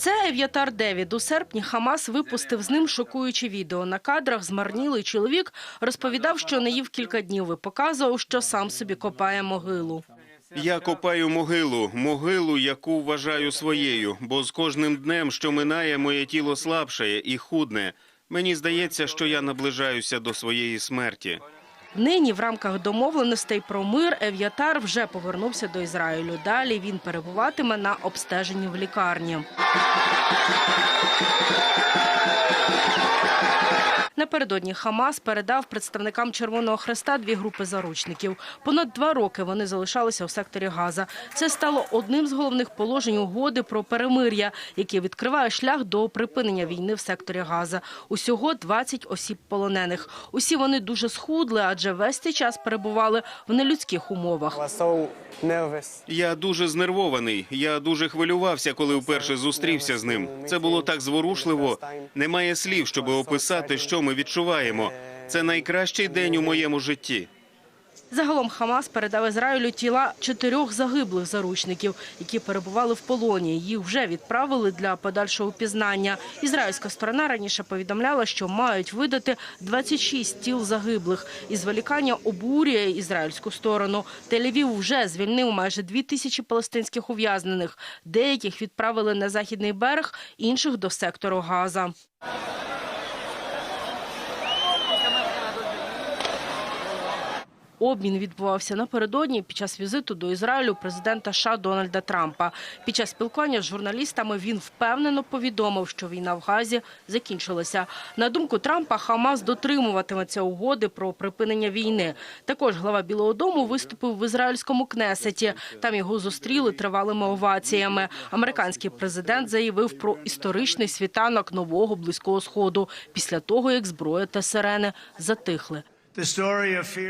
Це Ев'ятар Девід. У серпні Хамас випустив з ним шокуюче відео. На кадрах змарнілий чоловік розповідав, що не їв кілька днів і показував, що сам собі копає могилу. Я копаю могилу, могилу, яку вважаю своєю, бо з кожним днем, що минає, моє тіло слабшає і худне. Мені здається, що я наближаюся до своєї смерті. Нині в рамках домовленостей про мир Ев'ятар вже повернувся до Ізраїлю. Далі він перебуватиме на обстеженні в лікарні. Напередодні Хамас передав представникам Червоного Хреста дві групи заручників. Понад два роки вони залишалися у секторі Газа. Це стало одним з головних положень угоди про перемир'я, яке відкриває шлях до припинення війни в секторі Газа. Усього 20 осіб полонених. Усі вони дуже схудли, адже весь цей час перебували в нелюдських умовах. Я дуже знервований. Я дуже хвилювався, коли вперше зустрівся з ним. Це було так зворушливо. Немає слів, щоб описати, що ми відчуваємо. Це найкращий день у моєму житті. Загалом Хамас передав Ізраїлю тіла чотирьох загиблих заручників, які перебували в полоні. Їх вже відправили для подальшого пізнання. Ізраїльська сторона раніше повідомляла, що мають видати 26 тіл загиблих. І зволікання обурює ізраїльську сторону. Тель-Авів вже звільнив майже дві тисячі палестинських ув'язнених. Деяких відправили на західний берег, інших до сектору Газа. Обмін відбувався напередодні під час візиту до Ізраїлю президента США Дональда Трампа. Під час спілкування з журналістами він впевнено повідомив, що війна в Газі закінчилася. На думку Трампа, Хамас дотримуватиметься угоди про припинення війни. Також глава Білого Дому виступив в ізраїльському кнесеті. Там його зустріли тривалими оваціями. Американський президент заявив про історичний світанок нового близького сходу після того, як зброя та сирени затихли.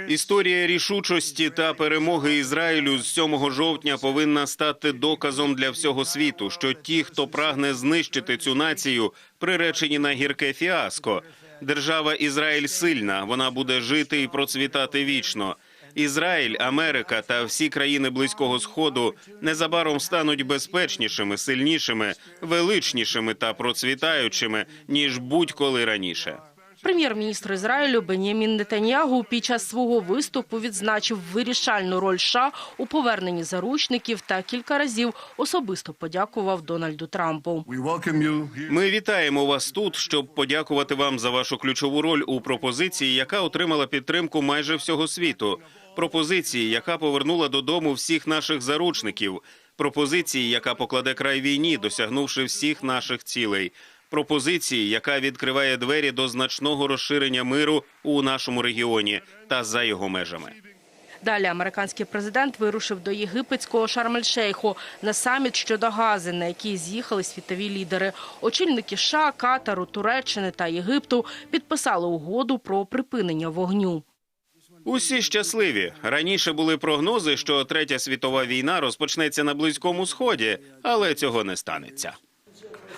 Історія рішучості та перемоги Ізраїлю з 7 жовтня повинна стати доказом для всього світу, що ті, хто прагне знищити цю націю, приречені на гірке фіаско. Держава Ізраїль сильна, вона буде жити і процвітати вічно. Ізраїль, Америка та всі країни близького сходу незабаром стануть безпечнішими, сильнішими, величнішими та процвітаючими ніж будь-коли раніше. Прем'єр-міністр Ізраїлю Бенємін Нетаньягу під час свого виступу відзначив вирішальну роль США у поверненні заручників та кілька разів особисто подякував Дональду Трампу. Ми вітаємо вас тут, щоб подякувати вам за вашу ключову роль у пропозиції, яка отримала підтримку майже всього світу. Пропозиції, яка повернула додому всіх наших заручників. Пропозиції, яка покладе край війні, досягнувши всіх наших цілей. Пропозиції, яка відкриває двері до значного розширення миру у нашому регіоні та за його межами. Далі американський президент вирушив до єгипетського Шарм-ель-Шейху на саміт щодо Гази, на який з'їхали світові лідери. Очільники США, Катару, Туреччини та Єгипту підписали угоду про припинення вогню. Усі щасливі. Раніше були прогнози, що третя світова війна розпочнеться на близькому сході, але цього не станеться.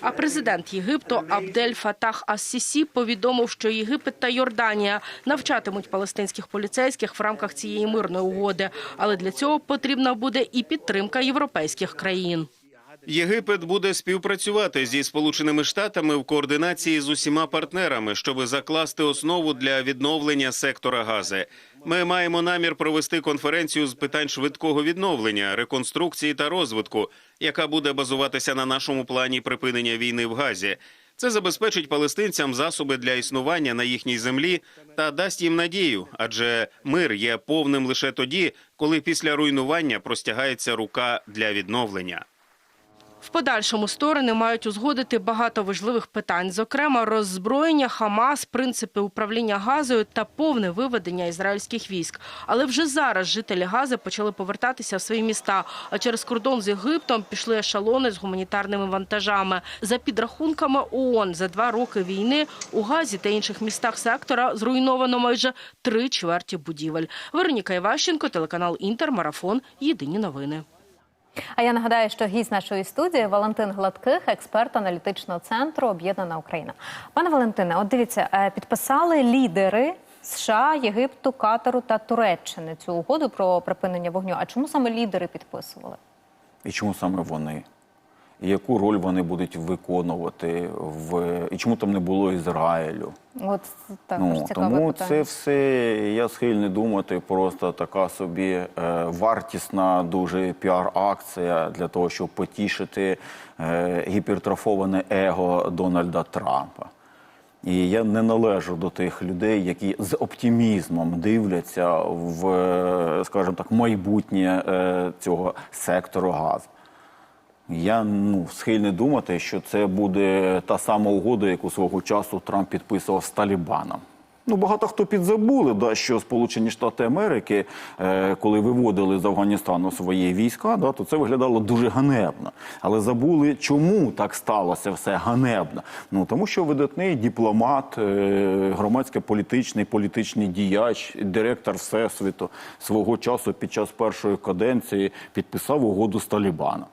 А президент Єгипту Абдель Фатах Ас-Сісі повідомив, що Єгипет та Йорданія навчатимуть палестинських поліцейських в рамках цієї мирної угоди. Але для цього потрібна буде і підтримка європейських країн. Єгипет буде співпрацювати зі Сполученими Штатами в координації з усіма партнерами, щоб закласти основу для відновлення сектора Гази. Ми маємо намір провести конференцію з питань швидкого відновлення, реконструкції та розвитку, яка буде базуватися на нашому плані припинення війни в Газі. Це забезпечить палестинцям засоби для існування на їхній землі та дасть їм надію, адже мир є повним лише тоді, коли після руйнування простягається рука для відновлення. В подальшому сторони мають узгодити багато важливих питань, зокрема роззброєння Хамас, принципи управління газою та повне виведення ізраїльських військ. Але вже зараз жителі Гази почали повертатися в свої міста. А через кордон з Єгиптом пішли ешелони з гуманітарними вантажами. За підрахунками ООН, за два роки війни у Газі та інших містах сектора зруйновано майже три чверті будівель. Вероніка Іващенко, телеканал Інтер, Марафон. Єдині новини. А я нагадаю, що гість нашої студії Валентин Гладких, експерт аналітичного центру Об'єднана Україна. Пане Валентине, от дивіться, е, підписали лідери США, Єгипту, Катару та Туреччини цю угоду про припинення вогню. А чому саме лідери підписували? І чому саме вони? Яку роль вони будуть виконувати в і чому там не було Ізраїлю. От також Ну, цікаве тому питання. це все я схильний думати, просто така собі е, вартісна дуже піар-акція для того, щоб потішити е, гіпертрофоване его Дональда Трампа. І я не належу до тих людей, які з оптимізмом дивляться в, е, скажімо так, майбутнє е, цього сектору газу. Я ну, схильний думати, що це буде та сама угода, яку свого часу Трамп підписував з Талібаном. Ну, багато хто підзабули, да, що Сполучені Штати Америки, е, коли виводили з Афганістану свої війська, да, то це виглядало дуже ганебно. Але забули, чому так сталося все ганебно. Ну тому що видатний дипломат, е, громадсько-політичний, політичний діяч, директор Всесвіту свого часу під час першої каденції підписав угоду з Талібаном.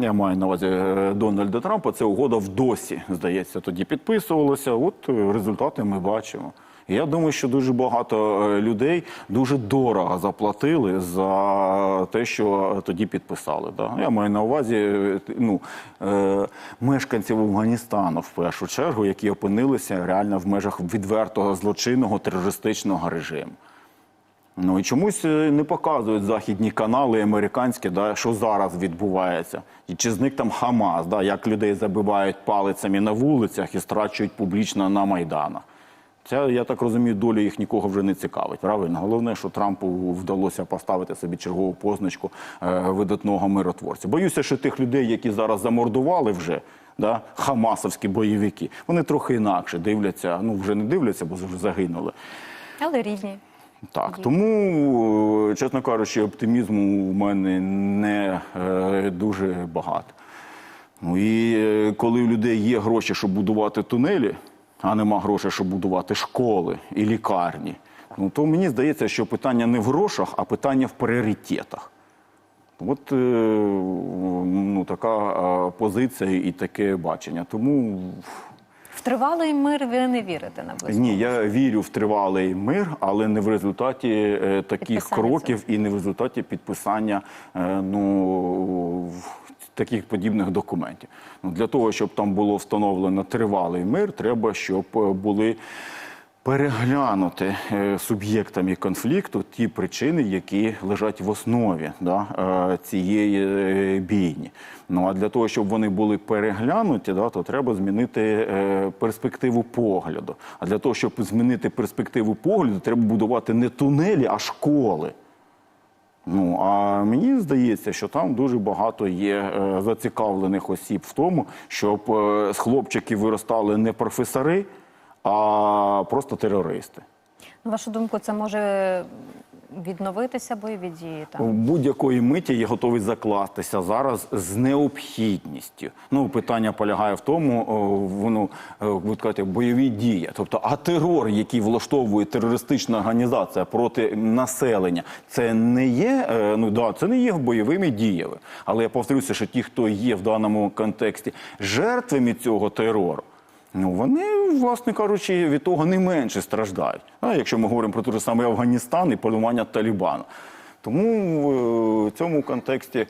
Я маю на увазі е, Дональда Трампа. Це угода в досі, здається, тоді підписувалася. От е, результати ми бачимо. Я думаю, що дуже багато е, людей дуже дорого заплатили за те, що тоді підписали. Да? Я маю на увазі ну, е, мешканців Афганістану в першу чергу, які опинилися реально в межах відвертого злочинного терористичного режиму. Ну і чомусь е, не показують західні канали американські, да, що зараз відбувається. І чи зник там Хамас, да, як людей забивають палицями на вулицях і страчують публічно на майданах. Це, я так розумію, доля їх нікого вже не цікавить. Правильно, головне, що Трампу вдалося поставити собі чергову позначку е, видатного миротворця. Боюся, що тих людей, які зараз замордували вже. Да, хамасовські бойовики, вони трохи інакше дивляться. Ну вже не дивляться, бо вже загинули. Але рідні. Так, тому, е, чесно кажучи, оптимізму у мене не е, дуже багато. Ну і е, коли у людей є гроші, щоб будувати тунелі, а нема грошей, щоб будувати школи і лікарні, ну то мені здається, що питання не в грошах, а питання в пріоритетах. От е, ну, така е, позиція і таке бачення. Тому В тривалий мир ви не вірите на близько? ні, я вірю в тривалий мир, але не в результаті е, таких Підписання кроків і не в результаті підписання е, ну, в- таких подібних документів. Ну, для того, щоб там було встановлено тривалий мир, треба, щоб е, були переглянути е, суб'єктами конфлікту ті причини, які лежать в основі да, е, цієї е, бійні. Ну а для того, щоб вони були переглянуті, да, то треба змінити перспективу погляду. А для того, щоб змінити перспективу погляду, треба будувати не тунелі, а школи. Ну а мені здається, що там дуже багато є зацікавлених осіб в тому, щоб з хлопчиків виростали не професори, а просто терористи. На вашу думку, це може відновитися бойові дії В будь-якої миті я готовий закластися зараз з необхідністю. Ну питання полягає в тому, воно е, будуть бойові дії. Тобто, а терор, який влаштовує терористична організація проти населення, це не є е, ну да, це не є бойовими діями. Але я повторюся, що ті, хто є в даному контексті жертвами цього терору. Ну, вони, власне кажучи, від того не менше страждають. А якщо ми говоримо про той же самий Афганістан і полювання Талібану. Тому в цьому контексті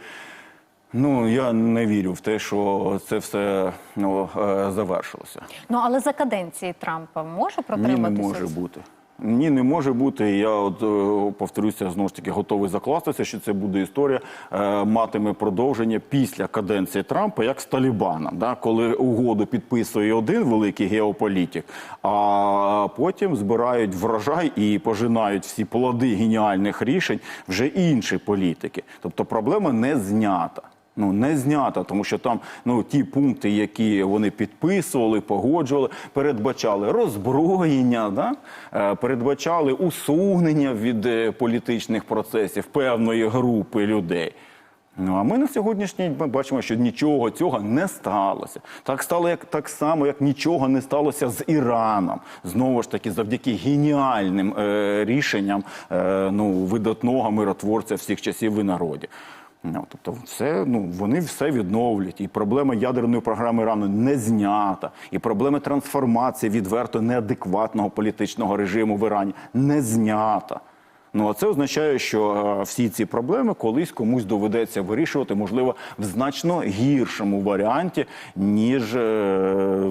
ну, я не вірю в те, що це все ну, е, завершилося. Ну але за каденції Трампа може Ні, не може бути. Ні, не може бути. Я от е, повторюся знову ж таки, готовий закластися, що це буде історія, е, матиме продовження після каденції Трампа, як з Талібаном, да? коли угоду підписує один великий геополітик, а потім збирають врожай і пожинають всі плоди геніальних рішень вже інші політики. Тобто проблема не знята. Ну не знята, тому що там ну ті пункти, які вони підписували, погоджували, передбачали роззброєння, да? е, передбачали усунення від е, політичних процесів певної групи людей. Ну а ми на сьогоднішній день бачимо, що нічого цього не сталося. Так стало як так само, як нічого не сталося з Іраном. Знову ж таки, завдяки геніальним е, рішенням е, ну, видатного миротворця всіх часів і народів. Ну, тобто, все, ну, вони все відновлять. І проблема ядерної програми Ірану не знята. І проблема трансформації відверто неадекватного політичного режиму в Ірані не знята. Ну а це означає, що е, всі ці проблеми колись комусь доведеться вирішувати, можливо, в значно гіршому варіанті, ніж е,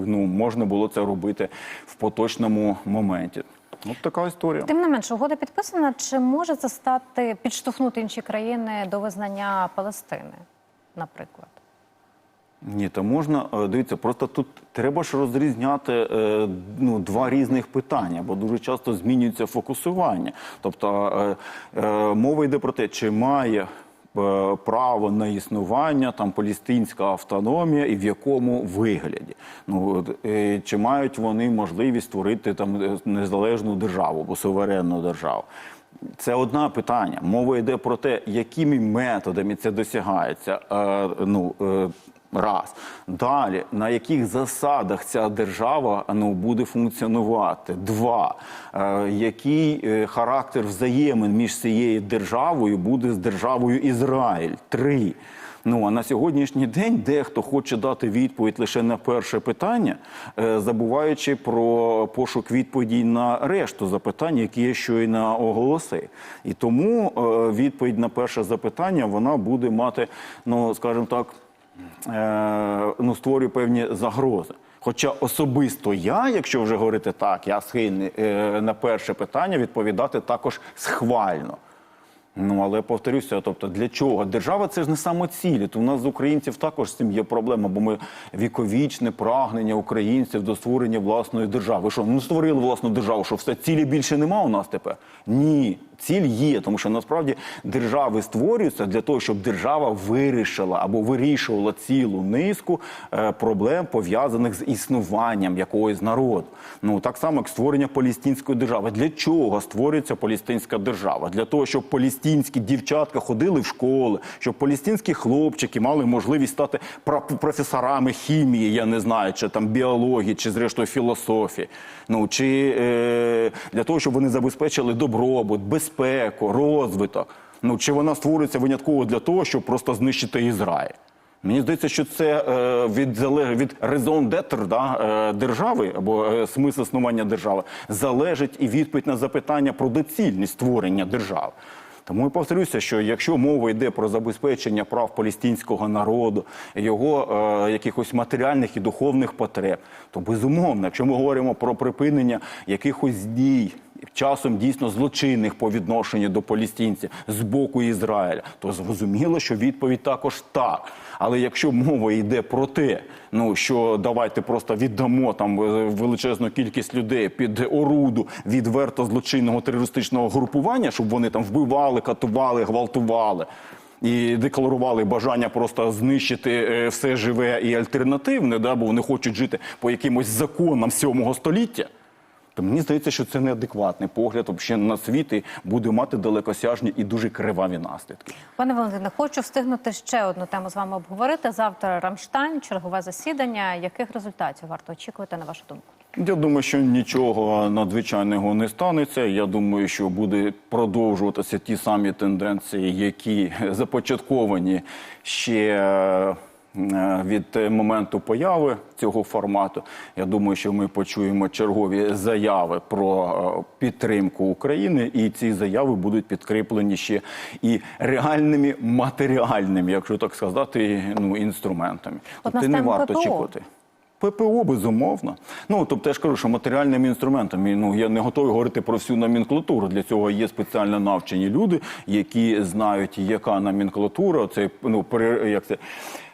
ну можна було це робити в поточному моменті. От така історія. Тим не менше, угода підписана. Чи може це стати підштовхнути інші країни до визнання Палестини, наприклад? Ні, то можна е, дивіться, просто тут треба ж розрізняти е, ну, два різних питання, бо дуже часто змінюється фокусування. Тобто е, мова йде про те, чи має право на існування там палістинська автономія і в якому вигляді. Ну е, чи мають вони можливість створити там е, незалежну державу або суверенну державу? Це одне питання. Мова йде про те, якими методами це досягається. Е, ну, е, раз. Далі, на яких засадах ця держава ну, буде функціонувати? Два. Е, який е, характер взаємин між цією державою буде з державою Ізраїль? Три. Ну а на сьогоднішній день дехто хоче дати відповідь лише на перше питання, е, забуваючи про пошук відповідей на решту запитань, які я щойно оголосив. І тому е, відповідь на перше запитання вона буде мати, ну скажімо так, ну створює певні загрози. Хоча особисто я, якщо вже говорити так, я схильний е, на перше питання відповідати також схвально. Ну але повторюся, тобто для чого? Держава це ж не самоцілі. То у нас з українців також з цим є проблема, бо ми віковічне прагнення українців до створення власної держави. Що ну створили власну державу? Що все цілі більше нема у нас тепер? Ні. Ціль є, тому що насправді держави створюються для того, щоб держава вирішила або вирішувала цілу низку е, проблем пов'язаних з існуванням якогось народу. Ну так само, як створення палестинської держави. Для чого створюється палестинська держава? Для того, щоб палестинські дівчатка ходили в школи, щоб палестинські хлопчики мали можливість стати професорами хімії, я не знаю, чи там біології, чи зрештою філософії. Ну чи е, для того, щоб вони забезпечили добробут, безпеку, розвиток. Ну чи вона створюється винятково для того, щоб просто знищити Ізраїль? Мені здається, що це е, від від raison d'être, да, е, держави або е, смисл існування держави залежить і відповідь на запитання про доцільність створення держави. Тому я повторюся, що якщо мова йде про забезпечення прав палестинського народу, його е, якихось матеріальних і духовних потреб, то безумовно, якщо ми говоримо про припинення якихось дій, часом дійсно злочинних по відношенню до палестинців з боку Ізраїля, то зрозуміло, що відповідь також так. Але якщо мова йде про те, ну що давайте просто віддамо там е, величезну кількість людей під оруду відверто злочинного терористичного групування, щоб вони там вбивали, катували, гвалтували. І декларували бажання просто знищити е, все живе і альтернативне, да, бо вони хочуть жити по якимось законам сьомого століття. То мені здається, що це неадекватний погляд взагалі на світ і буде мати далекосяжні і дуже криваві наслідки. Пане Валентине, хочу встигнути ще одну тему з вами обговорити. Завтра Рамштайн, чергове засідання. Яких результатів варто очікувати на вашу думку? Я думаю, що нічого надзвичайного не станеться. Я думаю, що буде продовжуватися ті самі тенденції, які започатковані ще від моменту появи цього формату. Я думаю, що ми почуємо чергові заяви про е, підтримку України, і ці заяви будуть підкріплені ще і реальними матеріальними, якщо так сказати, ну інструментами. От Тобто не варто ППО. очікувати. ППО, безумовно. Ну, тобто я ж кажу, що матеріальними інструментами, ну, я не готовий говорити про всю номенклатуру. Для цього є спеціально навчені люди, які знають, яка номенклатура, це, ну, як це,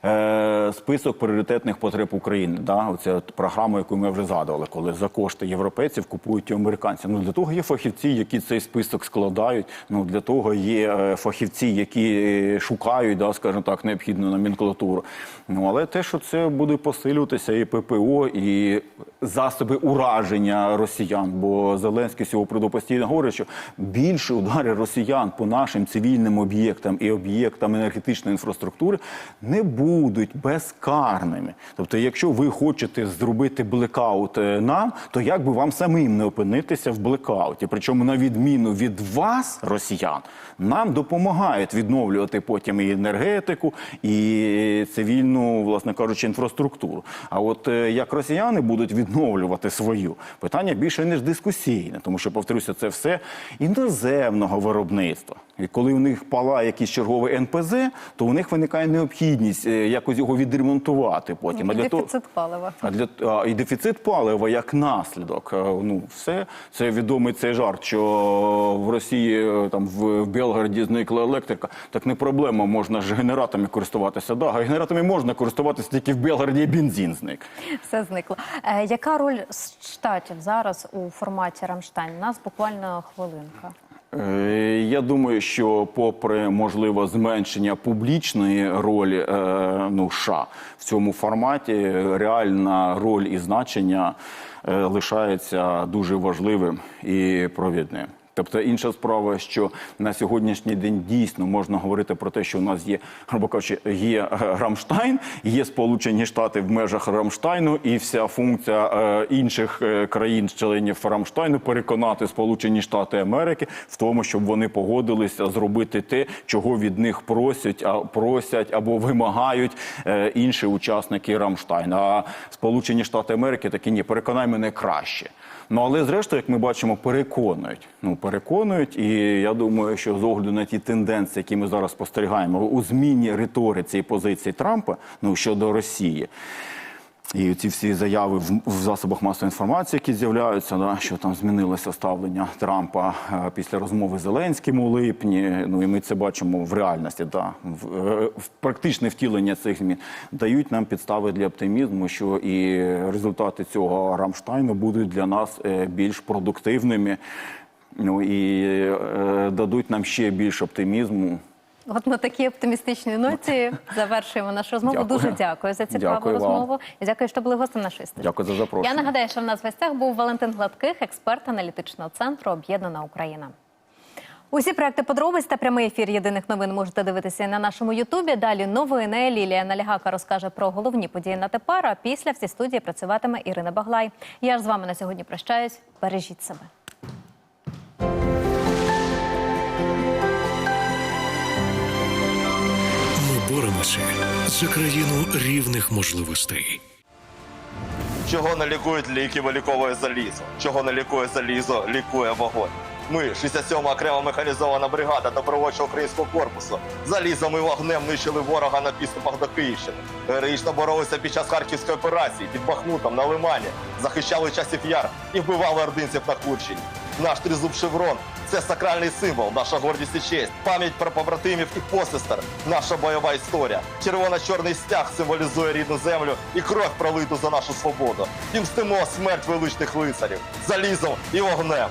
е, список пріоритетних потреб України. Да? От програма, яку ми вже згадували, коли за кошти європейців купують американці. Ну, для того є фахівці, які цей список складають. Ну, для того є е, фахівці, які е, шукають, да, скажімо так, необхідну номенклатуру. Ну, але те, що це буде посилюватися і ППО, і засоби ураження росіян, бо Зеленський цього приводу постійно говорить, що більше удари росіян по нашим цивільним об'єктам і об'єктам енергетичної інфраструктури не буде. Будуть безкарними. Тобто, якщо ви хочете зробити блекаут е, нам, то як би вам самим не опинитися в блекауті? Причому, на відміну від вас, росіян, нам допомагають відновлювати потім і енергетику, і цивільну, власне кажучи, інфраструктуру. А от е, як росіяни будуть відновлювати свою питання більше ніж дискусійне, тому що повторюся, це все іноземного виробництва. І коли у них палає якийсь черговий НПЗ, то у них виникає необхідність е, якось його відремонтувати потім. А І того- дефіцит палива. а для а, і дефіцит палива як наслідок. Е, Ну все це відомий цей жарт, що в Росії е, там в, Белгороді зникла електрика. Так не проблема, можна ж генераторами користуватися. Да, генераторами можна користуватися тільки в Белгороді бензин зник. Все зникло. Е, яка роль штатів зараз у форматі Рамштайн? У нас буквально хвилинка. Е, Я думаю, що попри можливо зменшення публічної ролі е, ну, США в цьому форматі, реальна роль і значення е, лишається дуже важливим і провідним. Тобто інша справа, що на сьогоднішній день дійсно можна говорити про те, що у нас є, грубо кажучи, є е, Рамштайн, є Сполучені Штати в межах Рамштайну, і вся функція е, інших е, країн-членів Рамштайну переконати Сполучені Штати Америки в тому, щоб вони погодилися зробити те, чого від них просять, а просять або вимагають е, інші учасники Рамштайну. А Сполучені Штати Америки такі ні, переконай мене краще. Ну але зрештою, як ми бачимо, переконують. Ну переконують, і я думаю, що з огляду на ті тенденції, які ми зараз спостерігаємо у зміні риториці і позиції Трампа ну щодо Росії. І ці всі заяви в, засобах масової інформації, які з'являються, да, що там змінилося ставлення Трампа е, після розмови з Зеленським у липні. Ну і ми це бачимо в реальності, да, е, в практичне втілення цих змін дають нам підстави для оптимізму, що і результати цього Рамштайну будуть для нас е, більш продуктивними. Ну і дадуть нам ще більше оптимізму. От на такій оптимістичній ноті завершуємо нашу розмову. Дякую. Дуже дякую за цікаву Дякую вам. розмову. І дякую, що були гостем нашої студії. Дякую за запрошення. Я нагадаю, що в нас в гостях був Валентин Гладких, експерт аналітичного центру Об'єднана Україна. Усі проекти подробиць та прямий ефір єдиних новин можете дивитися на нашому Ютубі. Далі новини Лілія Налягака розкаже про головні події на тепер. А після в цій студії працюватиме Ірина Баглай. Я ж з вами на сьогодні прощаюсь. Бережіть себе. Боремося за країну рівних можливостей. Чого не лікують ліки, виліковує залізо. Чого не лікує залізо, лікує вогонь. Ми, 67-ма окрема механізована бригада добровольчого українського корпусу, залізом і вогнем нищили ворога на підступах до Київщини. Героїчно боролися під час харківської операції під Бахмутом на Лимані, захищали часів яр і вбивали ординців на Курщині. Наш тризуб шеврон це сакральний символ, наша гордість і честь, пам'ять про побратимів і посестер, наша бойова історія. Червоно-чорний стяг символізує рідну землю і кров пролиту за нашу свободу. І мстимо смерть величних лицарів залізом і вогнем.